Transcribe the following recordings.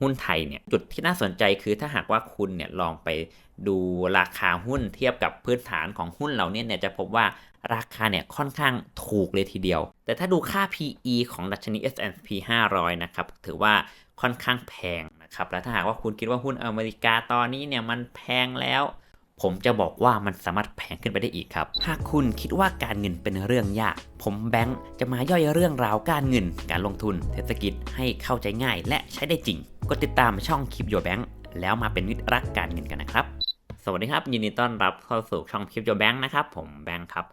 หุ้นไทยเนี่ยจุดที่น่าสนใจคือถ้าหากว่าคุณเนี่ยลองไปดูราคาหุ้นเทียบกับพื้นฐานของหุ้นเราเนี่ยเนี่ยจะพบว่าราคาเนี่ยค่อนข้างถูกเลยทีเดียว แต่ถ้าดูค่า PE ของดัชนี S&P 500 นะครับ ถือว่าค่อนข้างแพงนะครับ และถ้าหากว่าคุณคิดว่าหุ้นอเมริกาตอนนี้เนี่ยมันแพงแล้วผมจะบอกว่ามันสามารถแพงขึ้นไปได้อีกครับ หากคุณคิดว่าการเงินเป็นเรื่องยาก ผมแบงค์จะมาย่อยเรื่องราวการเงิน การลงทุน เศรษฐกิจให้เข้าใจง่าย และใช้ได้จริง กดติดตามช่องคลิปโยแบงค์แล้วมาเป็นมิตรรักการเงินกันนะครับ สวัสดีครับ ยินดีต้อนรับเข้าสู่ช่องคลิปโยแบงค์นะครับ ผมแบงค์ครับ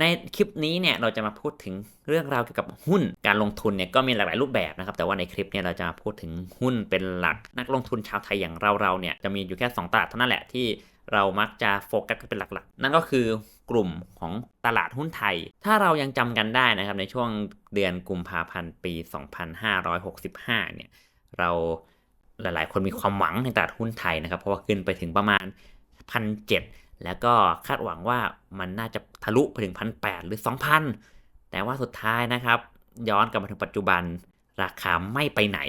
ในคลิปนี้เนี่ยเราจะมาพูดถึงเรื่องราวเกี่ยวกับหุ้น การลงทุนเนี่ยก็มีหลากหลายรูปแบบนะครับ แต่ว่าในคลิปเนี่ยเราจะมาพูดถึงหุ้นเป็นหลัก นักลงทุนชาวไทยอย่างเราๆเนี่ยจะมีอยู่แค่2ตลาดเท่านั้นแหละที่เรามักจะโฟกัสกันเป็นหลักๆ นั่นก็คือกลุ่มของตลาดหุ้นไทย ถ้าเรายังจำกันได้นะครับในช่วงเดือนกุมภาพันธ์ปี 2565 เนี่ยเรา หลายๆ คนมีความหวังในตลาดหุ้นไทยนะครับ เพราะว่าขึ้นไปถึงประมาณพันเแล้วก็คาดหวังว่ามันน่าจะทะลุไปถึงพันแหรือ 2,000 แต่ว่าสุดท้ายนะครับ ย้อนกลับมาถึงปัจจุบันราคาไม่ไปไหน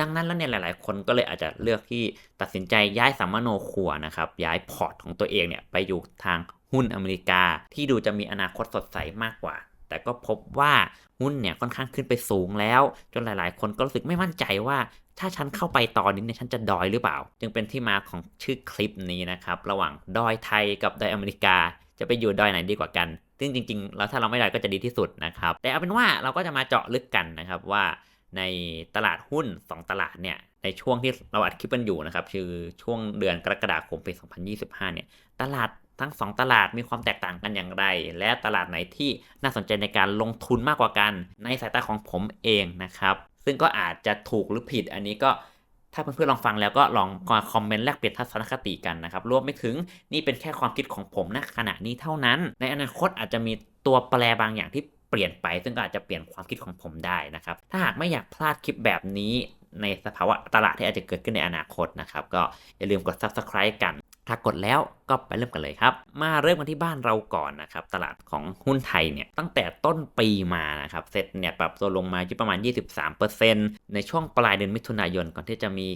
ดังนั้นแล้วเนี่ยหลาย ๆ คนก็เลยอาจจะเลือกที่ตัดสินใจย้ายสัมมโนครัวนะครับ ย้ายพอร์ตของตัวเองเนี่ยไปอยู่ทางหุ้นอเมริกาที่ดูจะมีอนาคตสดใสมากกว่า แต่ก็พบว่าหุ้นเนี่ยค่อนข้างขึ้นไปสูงแล้ว จนหลายๆ คนก็รู้สึกไม่มั่นใจว่า ถ้าฉันเข้าไปตอนนี้เนี่ยฉันจะดอยหรือเปล่า จึงเป็นที่มาของชื่อคลิปนี้นะครับ ระหว่างดอยไทยกับดอยอเมริกา จะไปอยู่ดอยไหนดีกว่ากัน ซึ่งจริงๆ แล้วถ้าเราไม่ดอยก็จะดีที่สุดนะครับ แต่เอาเป็นว่าเราก็จะมาเจาะลึกกันนะครับว่าในตลาดหุ้น 2 ตลาดเนี่ยในช่วงที่เราอัดคลิปกันอยู่นะครับคือช่วงเดือนกรกฎาคมปี 2025 เนี่ย ตลาด ทั้ง 2 ตลาดมีความแตกต่างกันอย่างไร และตลาดไหนที่น่าสนใจในการลงทุนมากกว่ากัน ในสายตาของผมเองนะครับ ซึ่งก็อาจจะถูกหรือผิดอันนี้ก็ถ้าเพื่อนๆลองฟังแล้วก็ลองมาคอมเมนต์แลกเปลี่ยนทัศนคติกันนะครับ รวมไม่ถึงนี่เป็นแค่ความคิดของผมณขณะนี้เท่านั้น ในอนาคตอาจจะมีตัวแปรบางอย่างที่เปลี่ยนไป ซึ่งก็อาจจะเปลี่ยนความคิดของผมได้นะครับ ถ้าหากไม่อยากพลาดคลิปแบบนี้ในสภาวะตลาดที่อาจจะเกิดขึ้นในอนาคตนะครับ ก็อย่าลืมกด subscribe กัน ถ้ากดแล้วก็ไปเริ่มกันเลยครับ มาเริ่มกันที่บ้านเราก่อนนะครับ ตลาดของหุ้นไทยเนี่ยตั้งแต่ต้นปีมานะครับ เซ็ตเนี่ยปรับตัวลงมาอยู่ประมาณ 23%ในช่วงปลายเดือนมิถุนายนก่อนที่จะมี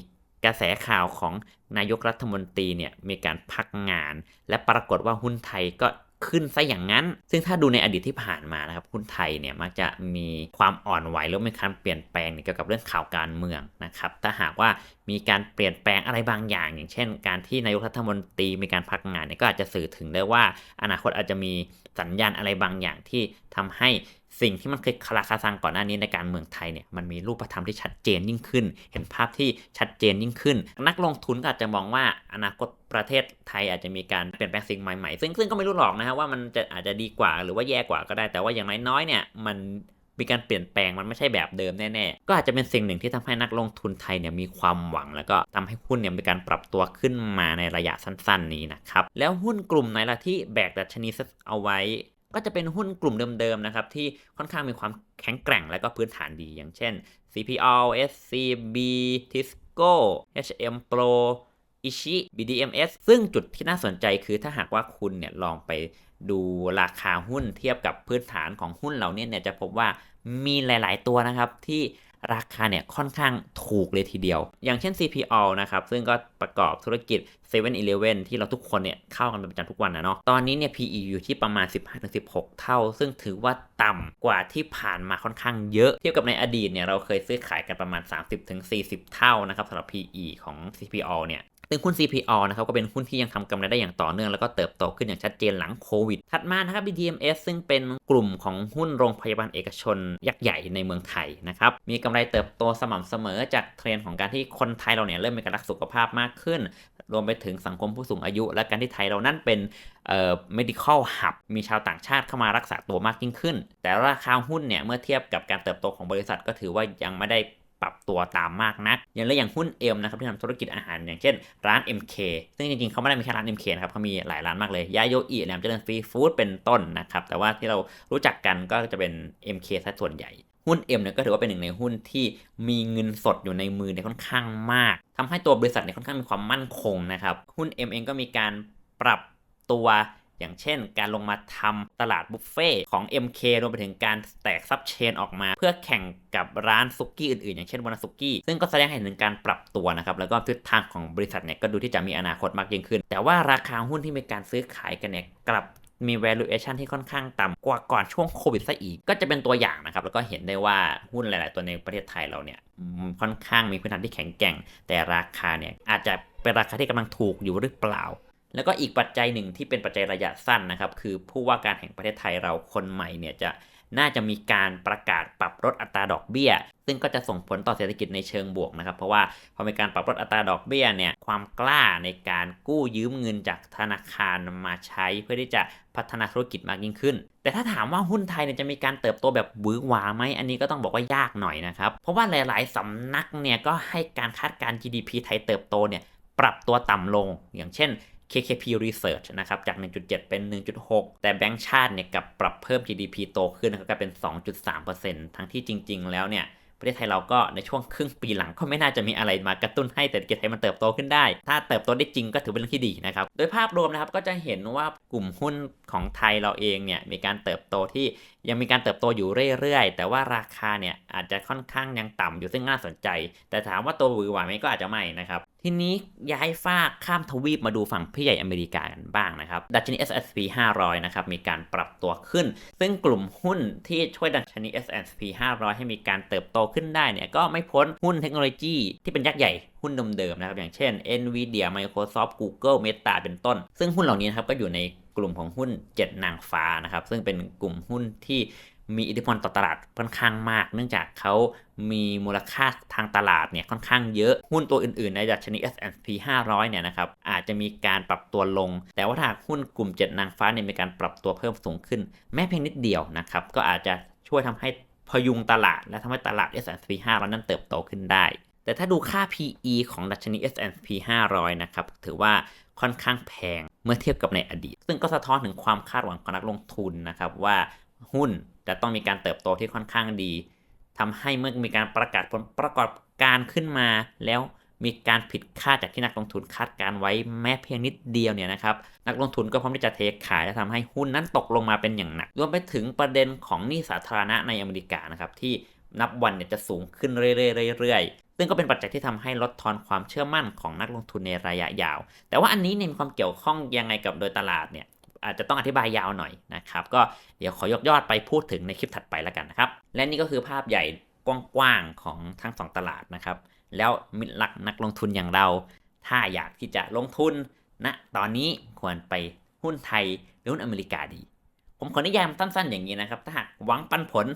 กระแสข่าวของนายกรัฐมนตรีเนี่ยมีการพักงาน และปรากฏว่าหุ้นไทยก็ ขึ้นซะอย่างนั้น ซึ่งถ้าดูในอดีตที่ผ่านมานะครับหุ้นไทยเนี่ยมักจะมีความอ่อนไหวหรือมีการเปลี่ยนแปลงเกี่ยวกับเรื่องข่าวการเมืองนะครับถ้าหากว่ามีการเปลี่ยนแปลงอะไรบางอย่าง อย่างเช่น การที่นายกรัฐมนตรีมีการพักงานเนี่ยก็อาจจะสื่อถึงได้ว่า อนาคตอาจจะมีสัญญาณอะไรบางอย่างที่ทำให้ สิ่งที่มันเคยคลาคาซังก่อนหน้านี้ในการเมืองไทยเนี่ยมันมีรูปธรรมที่ชัดเจนยิ่งขึ้น เห็นภาพที่ชัดเจนยิ่งขึ้น นักลงทุนก็อาจจะมองว่าอนาคตประเทศไทยอาจจะมีการเปลี่ยนแปลงสิ่งใหม่ๆ ซึ่งซึ่งก็ไม่รู้หรอกนะฮะว่ามันจะอาจจะดีกว่าหรือว่าแย่กว่าก็ได้ แต่ว่าอย่างน้อยๆเนี่ยมันมีการเปลี่ยนแปลงมันไม่ใช่แบบเดิมแน่ๆ ก็อาจจะเป็นสิ่งหนึ่งที่ทำให้นักลงทุนไทยเนี่ยมีความหวัง แล้วก็ทำให้หุ้นเนี่ยมีการปรับตัวขึ้นมาในระยะสั้นๆนี้นะครับ แล้วหุ้นกลุ่มไหนล่ะที่แบกดัชนีเอาไว้ ก็จะเป็นหุ้นกลุ่มเดิมๆนะครับที่ค่อนข้างมีความแข็งแกร่งและก็พื้นฐานดี อย่างเช่น CPO SCB Tisco HM Pro อิชิ BDMs ซึ่งจุดที่น่าสนใจคือถ้าหากว่าคุณเนี่ยลองไปดูราคาหุ้นเทียบกับพื้นฐานของหุ้นเหล่านี้เนี่ยจะพบว่ามีหลาย ๆ ตัวนะครับที่ ราคาเนี่ยค่อนข้างถูกเลยทีเดียว อย่างเช่น CPO นะครับ ซึ่งก็ประกอบธุรกิจ7 e เ e ่ e อที่เราทุกคนเนี่ยเข้ากันเป็นประจำทุกวันนะเนาะ ตอนนี้เนี่ย PE อยู่ที่ประมาณ 15-16 เท่า ซึ่งถือว่าต่ำกว่าที่ผ่านมาค่อนข้างเยอะ เทียบกับในอดีตเนี่ยเราเคยซื้อขายกันประมาณ 30-40 เท่านะครับสำหรับ PE ของ CPO เนี่ย ซึ่งหุ้น CPO นะครับก็เป็นหุ้นที่ยังทำกำไรได้อย่างต่อเนื่องแล้วก็เติบโตขึ้นอย่างชัดเจนหลังโควิด ถัดมานะครับ BTMS ซึ่งเป็นกลุ่มของหุ้นโรงพยาบาลเอกชน ยักษ์ใหญ่ในเมืองไทยนะครับ มีกำไรเติบโตสม่ำเสมอจากเทรนด์ของการที่คนไทยเราเนี่ยเริ่มมีการรักสุขภาพมากขึ้น รวมไปถึงสังคมผู้สูงอายุ และการที่ไทยเรานั่นเป็นเอ่อ medical hub มีชาวต่างชาติเข้ามารักษาตัวมากยิ่งขึ้น แต่ราคาหุ้นเนี่ยเมื่อเทียบกับการเติบโตของบริษัทก็ถือว่ายังไม่ได้ ตัวตามมากนักอย่างเรื่อย่างหุ้นเอ็มนะครับที่ทำธุรกิจอาหารอย่างเช่น ร้าน MK ซึ่งจริงๆเขาไม่ได้มีแค่ร้าน MK นะครับเขามีหลายร้านมากเลยยาโยอิแหลมเจริญฟรีฟู้ดเป็นต้นนะครับแต่ว่าที่เรารู้จักกันก็จะเป็น MK ซะส่วนใหญ่หุ้น M เนี่ยก็ถือว่าเป็นหนึ่งในหุ้นที่มีเงินสดอยู่ในมือเนี่ยค่อนข้างมากทำให้ตัวบริษัทเนี่ยค่อนข้างมีความมั่นคงนะครับ หุ้น M เองก็มีการปรับตัว อย่างเช่น การลงมาทำตลาดบุฟเฟ่ของ MK รวมไปถึงการแตกซับเชนออกมา เพื่อแข่งกับร้านซุกี้อื่นๆ อย่างเช่นวานาซุกี้ ซึ่งก็แสดงให้เห็นถึงการปรับตัวนะครับ แล้วก็ทิศทางของบริษัทเนี่ยก็ดูที่จะมีอนาคตมากยิ่งขึ้น แต่ว่าราคาหุ้นที่มีการซื้อขายกันเนี่ยกลับมี valuation ที่ค่อนข้างต่ำกว่าก่อนช่วงโควิดซะอีก ก็จะเป็นตัวอย่างนะครับ แล้วก็เห็นได้ว่าหุ้นหลาย ๆ ตัวในประเทศไทยเราเนี่ยค่อนข้างมีพื้นฐานที่แข็งแกร่ง แต่ราคาเนี่ยอาจจะเป็นราคาที่กำลังถูกอยู่หรือเปล่า แล้วก็อีกปัจจัยหนึ่งที่เป็นปัจจัยระยะสั้นนะครับ คือผู้ว่าการแห่งประเทศไทยเราคนใหม่เนี่ยจะน่าจะมีการประกาศปรับลดอัตราดอกเบี้ย ซึ่งก็จะส่งผลต่อเศรษฐกิจในเชิงบวกนะครับ เพราะว่าพอมีการปรับลดอัตราดอกเบี้ยเนี่ยความกล้าในการกู้ยืมเงินจากธนาคารมาใช้เพื่อที่จะพัฒนาธุรกิจมากยิ่งขึ้น แต่ถ้าถามว่าหุ้นไทยเนี่ยจะมีการเติบโตแบบหวือหวาไหมอันนี้ก็ต้องบอกว่ายากหน่อยนะครับ เพราะว่าหลาย ๆสำนักเนี่ยก็ให้การคาดการณ์ GDP ไทยเติบโตเนี่ยปรับตัวต่ำลง อย่างเช่น KKP Research นะครับจาก 1.7 เป็น 1.6 แต่แบงก์ชาติเนี่ยกับปรับเพิ่ม GDP โตขึ้นนะครับก็เป็น 2.3%ทั้งที่จริง ๆ แล้วเนี่ยประเทศไทยเราก็ในช่วงครึ่งปีหลังก็ไม่น่าจะมีอะไรมากระตุ้นให้เศรษฐกิจไทยมันเติบโตขึ้นได้ ถ้าเติบโตได้จริงก็ถือเป็นเรื่องที่ดีนะครับ โดยภาพรวมนะครับก็จะเห็นว่ากลุ่มหุ้นของไทยเราเองเนี่ยมีการเติบโตที่ ยังมีการเติบโตอยู่เรื่อยๆ แต่ว่าราคาเนี่ยอาจจะค่อนข้างยังต่ำอยู่ซึ่งน่าสนใจ แต่ถามว่าโตหวือหวาไหมก็อาจจะไม่นะครับ ทีนี้ย้ายฟากข้ามทวีปมาดูฝั่งพี่ใหญ่อเมริกากันบ้างนะครับ ดัชนี S&P 500 นะครับ มีการปรับตัวขึ้น ซึ่งกลุ่มหุ้นที่ช่วยดัชนี S&P 500 ให้มีการเติบโตขึ้นได้เนี่ยก็ไม่พ้นหุ้นเทคโนโลยีที่เป็นยักษ์ใหญ่หุ้นเดิมๆนะครับอย่างเช่น Nvidia Microsoft Google Meta เป็นต้น ซึ่งหุ้นเหล่านี้นะครับก็อยู่ใน กลุ่มของหุ้น 7 นางฟ้านะครับ ซึ่งเป็นกลุ่มหุ้นที่มีอิทธิพลต่อตลาดค่อนข้างมาก เนื่องจากเขามีมูลค่าทางตลาดเนี่ยค่อนข้างเยอะ หุ้นตัวอื่นๆ ในดัชนี S&P 500 เนี่ยนะครับอาจจะมีการปรับตัวลง แต่ว่าถ้าหุ้นกลุ่ม 7 นางฟ้าเนี่ยมีการปรับตัวเพิ่มสูงขึ้น แม้เพียงนิดเดียวนะครับก็อาจจะช่วยทำให้พยุงตลาด และทำให้ตลาด S&P 500 นั้นเติบโตขึ้นได้ แต่ถ้าดูค่า PE ของดัชนี S&P 500 นะครับถือว่าค่อนข้างแพง เมื่อเทียบกับในอดีต ซึ่งก็สะท้อนถึงความคาดหวังของนักลงทุนนะครับว่าหุ้นจะต้องมีการเติบโตที่ค่อนข้างดีทำให้เมื่อมีการประกาศผลประกอบการขึ้นมา แล้วมีการผิดคาดจากที่นักลงทุนคาดการไว้แม้เพียงนิดเดียวเนี่ยนะครับนักลงทุนก็พร้อมที่จะเทขายและทำให้หุ้นนั้นตกลงมาเป็นอย่างหนักรวมไปถึงประเด็นของหนี้สาธารณะในอเมริกานะครับที่ นับวันเนี่ยจะสูงขึ้นเรื่อยๆซึ่งก็เป็นปัจจัยที่ทำให้ลดทอนความเชื่อมั่นของนักลงทุนในระยะยาว แต่ว่าอันนี้เนี่ยมีความเกี่ยวข้องยังไงกับโดยตลาดเนี่ยอาจจะต้องอธิบายยาวหน่อยนะครับ ก็เดี๋ยวขอยกยอดไปพูดถึงในคลิปถัดไปแล้วกันนะครับ และนี่ก็คือภาพใหญ่กว้างๆของทั้งสองตลาดนะครับ แล้วมิตรลักนักลงทุนอย่างเรา ถ้าอยากที่จะลงทุนณนะตอนนี้ควรไปหุ้นไทยหรือหุ้นอเมริกาดี ผมขอนิยามสั้นๆอย่างนี้นะครับ ถ้าหากหวังปันผล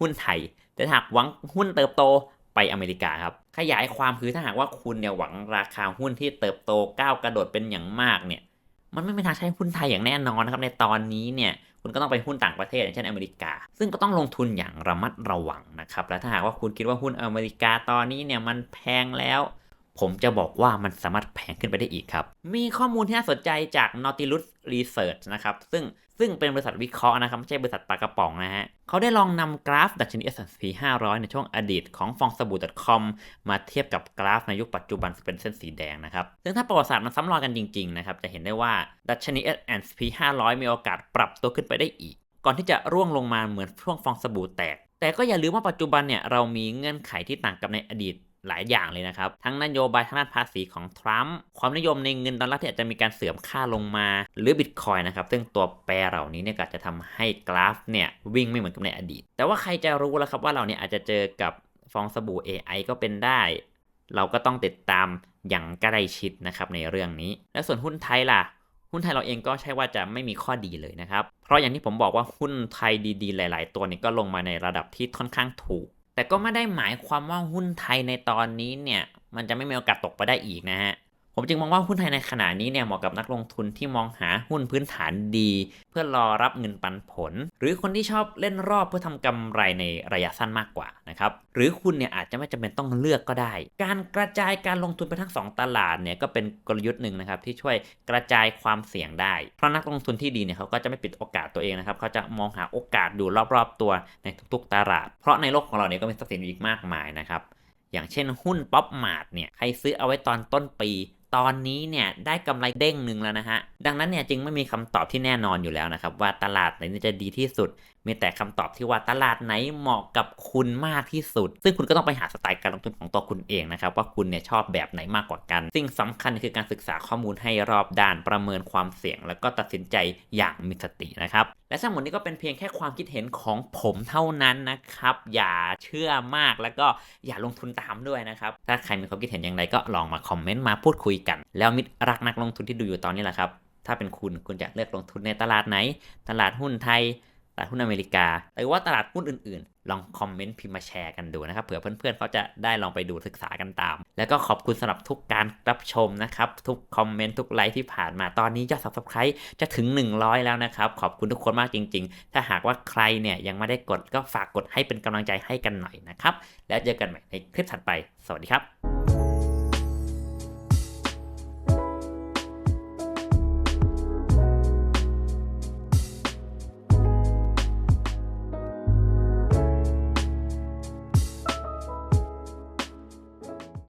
หุ้นไทย แต่หากหวังหุ้นเติบโตไปอเมริกาครับ ขยายความคือถ้าหากว่าคุณเนี่ยหวังราคาหุ้นที่เติบโตก้าวกระโดดเป็นอย่างมากเนี่ย มันไม่เป็นทางใช้หุ้นไทยอย่างแน่นอนนะครับ ในตอนนี้เนี่ย คุณก็ต้องไปหุ้นต่างประเทศอย่างเช่นอเมริกา ซึ่งก็ต้องลงทุนอย่างระมัดระวังนะครับ และถ้าหากว่าคุณคิดว่าหุ้นอเมริกาตอนนี้เนี่ยมันแพงแล้ว ผมจะบอกว่ามันสามารถแพงขึ้นไปได้อีกครับ มีข้อมูลที่น่าสนใจจาก Nautilus Research นะครับ ซึ่งซึ่งเป็นบริษัทวิเคราะห์นะครับ ไม่ใช่บริษัทปลากระป๋องนะฮะ เขาได้ลองนำกราฟดัชนี S&P 500 ในช่วงอดีตของฟองสบู่ .com มาเทียบกับกราฟในยุคปัจจุบันเป็นเส้นสีแดงนะครับ ซึ่งถ้าประวัติศาสตร์มันซ้ำรอยกันจริงๆนะครับ จะเห็นได้ว่าดัชนี S&P 500 มีโอกาสปรับตัวขึ้นไปได้อีก ก่อนที่จะร่วงลงมาเหมือนช่วงฟองสบู่แตก แต่ก็อย่าลืมว่าปัจจุบันเนี่ยเรามีเงื่อนไขที่ต่างกับในอดีต หลายอย่างเลยนะครับ ทั้งนโยบายทางด้านภาษีของทรัมป์ความนิยมในเงินดอลลาร์ที่อาจจะมีการเสื่อมค่าลงมา หรือบิตคอยนะครับซึ่งตัวแปรเหล่านี้เนี่ยก็จะทำให้กราฟเนี่ยวิ่งไม่เหมือนกับในอดีต แต่ว่าใครจะรู้แล้วครับว่าเราเนี่ยอาจจะเจอกับฟองสบู่ AI ก็เป็นได้ เราก็ต้องติดตามอย่างใกล้ชิดนะครับในเรื่องนี้ แล้วส่วนหุ้นไทยล่ะหุ้นไทยเราเองก็ใช่ว่าจะไม่มีข้อดีเลยนะครับ เพราะอย่างที่ผมบอกว่าหุ้นไทยดีๆ หลาย ๆ ตัวเนี่ยก็ลงมาในระดับที่ค่อนข้างถูก แต่ก็ไม่ได้หมายความว่าหุ้นไทยในตอนนี้เนี่ย มันจะไม่มีโอกาสตกไปได้อีกนะฮะ ผมจึงมองว่าหุ้นไทยในขณะนี้เนี่ยเหมาะกับนักลงทุนที่มองหาหุ้นพื้นฐานดี เพื่อรอรับเงินปันผล หรือคนที่ชอบเล่นรอบเพื่อทำกำไรในระยะสั้นมากกว่านะครับหรือคุณเนี่ยอาจจะไม่จำเป็นต้องเลือกก็ได้ การกระจายการลงทุนไปทั้ง 2 ตลาดเนี่ยก็เป็นกลยุทธ์หนึ่งนะครับที่ช่วยกระจายความเสี่ยงได้ เพราะนักลงทุนที่ดีเนี่ยเขาก็จะไม่ปิดโอกาสตัวเองนะครับเขาจะมองหาโอกาสดูรอบๆตัวในทุกๆ ตลาด เพราะในโลกของเราเนี่ยก็มีทรัพย์สินอีกมากมายนะครับอย่างเช่นหุ้นป๊อปมาร์ทเนี่ยใครซื้อเอาไว้ตอนต้นปี ตอนนี้เนี่ยได้กำไรเด้งหนึ่งแล้วนะฮะดังนั้นเนี่ยจึงไม่มีคำตอบที่แน่นอนอยู่แล้วนะครับ ว่าตลาดไหนจะดีที่สุด มีแต่คำตอบที่ว่าตลาดไหนเหมาะกับคุณมากที่สุด ซึ่งคุณก็ต้องไปหาสไตล์การลงทุนของตัวคุณเองนะครับ ว่าคุณเนี่ยชอบแบบไหนมากกว่ากัน สิ่งสำคัญคือการศึกษาข้อมูลให้รอบด้านประเมินความเสี่ยง แล้วก็ตัดสินใจอย่างมีสตินะครับ และทั้งหมดนี้ก็เป็นเพียงแค่ความคิดเห็นของผมเท่านั้นนะครับ อย่าเชื่อมากแล้วก็อย่าลงทุนตามด้วยนะครับ ถ้าใครมีความคิดเห็นอย่างไรก็ลองมาคอมเมนต์มาพูดคุยกัน แล้วมิตรรักนักลงทุนที่ดูอยู่ตอนนี้แหละครับ ถ้าเป็นคุณคุณจะเลือกลงทุนในตลาดไหน ตลาดหุ้นไทย ตลาดหุ้นอเมริกา หรือว่าตลาดหุ้นอื่นๆ ลองคอมเมนต์พิมพ์มาแชร์กันดูนะครับ เผื่อเพื่อนๆเขาจะได้ลองไปดูศึกษากันตาม แล้วก็ขอบคุณสำหรับทุกการรับชมนะครับ ทุกคอมเมนต์ทุกไลค์ที่ผ่านมา ตอนนี้ยอด subscribe จะถึง 100 แล้วนะครับ ขอบคุณทุกคนมากจริง ๆ ถ้าหากว่าใครเนี่ยยังไม่ได้กดก็ฝากกดให้เป็นกำลังใจให้กันหน่อยนะครับ แล้วเจอกันใหม่ในคลิปถัดไป สวัสดีครับ